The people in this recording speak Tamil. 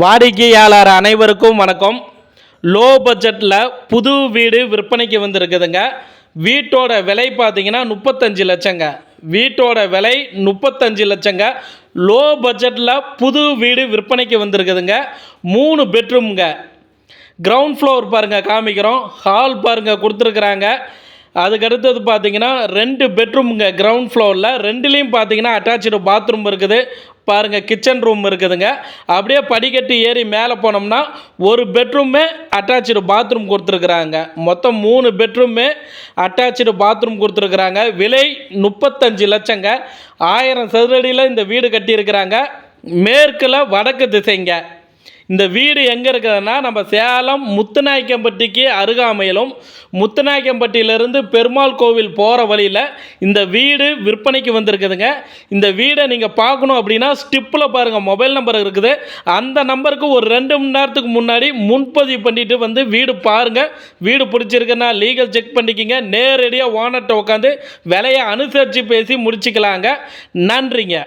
வாடிக்கையாளர் அனைவருக்கும் வணக்கம். லோ பட்ஜெட்டில் புது வீடு விற்பனைக்கு வந்திருக்குதுங்க. வீட்டோட விலை பார்த்தீங்கன்னா முப்பத்தஞ்சு லட்சங்க. வீட்டோட விலை முப்பத்தஞ்சு லட்சங்க. லோ பட்ஜெட்டில் புது வீடு விற்பனைக்கு வந்திருக்குதுங்க. மூணு பெட்ரூம்ங்க கிரவுண்ட் ஃப்ளோர் பாருங்கள் காமிக்கிறோம். ஹால் பாருங்கள் கொடுத்துருக்குறாங்க. அதுக்கடுத்தது பார்த்தீங்கன்னா ரெண்டு பெட்ரூமுங்க கிரவுண்ட் ஃப்ளோரில் ரெண்டுலேயும் பார்த்தீங்கன்னா அட்டாச்சு பாத்ரூம் இருக்குது. பாருங்கள் கிச்சன் ரூம் இருக்குதுங்க. அப்படியே படிக்கட்டு ஏறி மேலே போனோம்னா ஒரு பெட்ரூமே அட்டாச்சு பாத்ரூம் கொடுத்துருக்குறாங்க. மொத்தம் மூணு பெட்ரூமே அட்டாச்சு பாத்ரூம் கொடுத்துருக்குறாங்க. விலை முப்பத்தஞ்சு லட்சங்க. ஆயிரம் சதுரடியில் இந்த வீடு கட்டியிருக்கிறாங்க. மேற்கில் வடக்கு திசைங்க. இந்த வீடு எங்கே இருக்குதுன்னா நம்ம சேலம் முத்துநாயக்கம்பட்டிக்கு அருகாமையிலும் முத்துநாயக்கம்பட்டியிலேருந்து பெருமாள் கோவில் போகிற வழியில் இந்த வீடு விற்பனைக்கு வந்திருக்குதுங்க. இந்த வீடை நீங்கள் பார்க்கணும் அப்படின்னா ஸ்டிப்பில் பாருங்கள் மொபைல் நம்பர் இருக்குது. அந்த நம்பருக்கு ஒரு ரெண்டு மணி நேரத்துக்கு முன்னாடி முன்பதிவு பண்ணிவிட்டு வந்து வீடு பாருங்கள் வீடு பிடிச்சிருக்குன்னா லீகல் செக் பண்ணிக்கிங்க. நேரடியாக ஓனர்கிட்ட உட்காந்து விலையை அனுசரித்து பேசி முடிச்சுக்கலாங்க. நன்றிங்க.